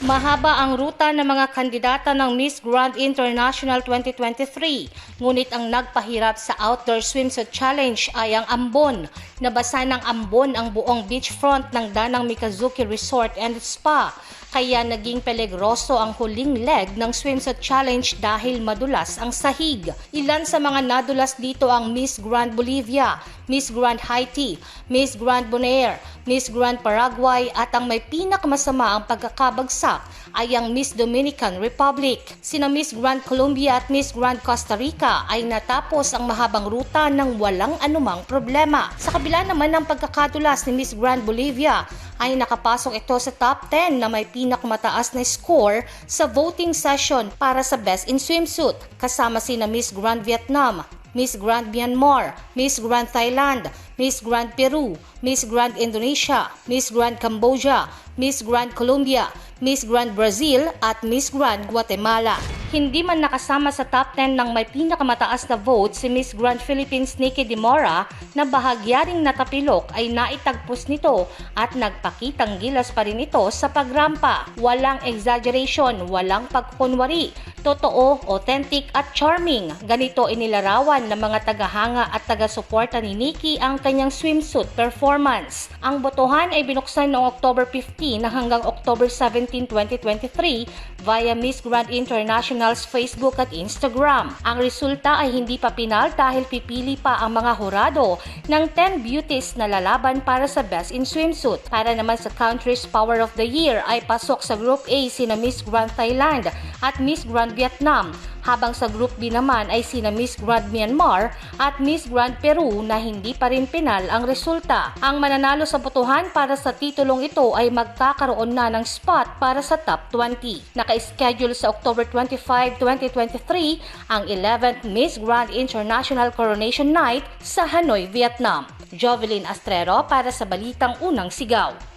Mahaba ang ruta ng mga kandidata ng Miss Grand International 2023, ngunit ang nagpahirap sa Outdoor Swimsuit Challenge ay ang ambon. Nabasa ng ambon ang buong beachfront ng Danang Mikazuki Resort and Spa, kaya naging peligroso ang huling leg ng swimsuit challenge dahil madulas ang sahig. Ilan sa mga nadulas dito ang Miss Grand Bolivia, Miss Grand Haiti, Miss Grand Bonaire, Miss Grand Paraguay at ang may pinakamasama ang pagkakabagsak ay ang Miss Dominican Republic. Sina Miss Grand Colombia at Miss Grand Costa Rica ay natapos ang mahabang ruta ng walang anumang problema. Sa kabila naman ng pagkakadulas ni Miss Grand Bolivia ay nakapasok ito sa top 10 na may pinakamataas na score sa voting session para sa Best in Swimsuit kasama sina Miss Grand Vietnam, Miss Grand Myanmar, Miss Grand Thailand, Miss Grand Peru, Miss Grand Indonesia, Miss Grand Cambodia, Miss Grand Colombia, Miss Grand Brazil at Miss Grand Guatemala. Hindi man nakasama sa top 10 ng may pinakamataas na vote si Miss Grand Philippines Nikki De Mora na bahagyaring natapilok ay naitagpos nito at nagpakitang gilas pa rin ito sa pagrampa. Walang exaggeration, walang pagkunwari. Totoo, authentic at charming. Ganito inilarawan ng mga tagahanga at taga-suporta ni Nikki ang kanyang swimsuit performance. Ang botohan ay binuksan noong October 15 na hanggang October 17, 2023 via Miss Grand International's Facebook at Instagram. Ang resulta ay hindi pa pinal dahil pipili pa ang mga hurado ng 10 beauties na lalaban para sa Best in Swimsuit. Para naman sa Country's Power of the Year ay pasok sa Group A sina Miss Grand Thailand at Miss Grand Vietnam habang sa Group B naman ay sina Miss Grand Myanmar at Miss Grand Peru na hindi pa rin pinal ang resulta. Ang mananalo sa botohan para sa titulong ito ay magkakaroon na ng spot para sa top 20. Naka-schedule sa October 25, 2023 ang 11th Miss Grand International Coronation Night sa Hanoi, Vietnam. Jovelyn Astrero para sa Balitang Unang Sigaw.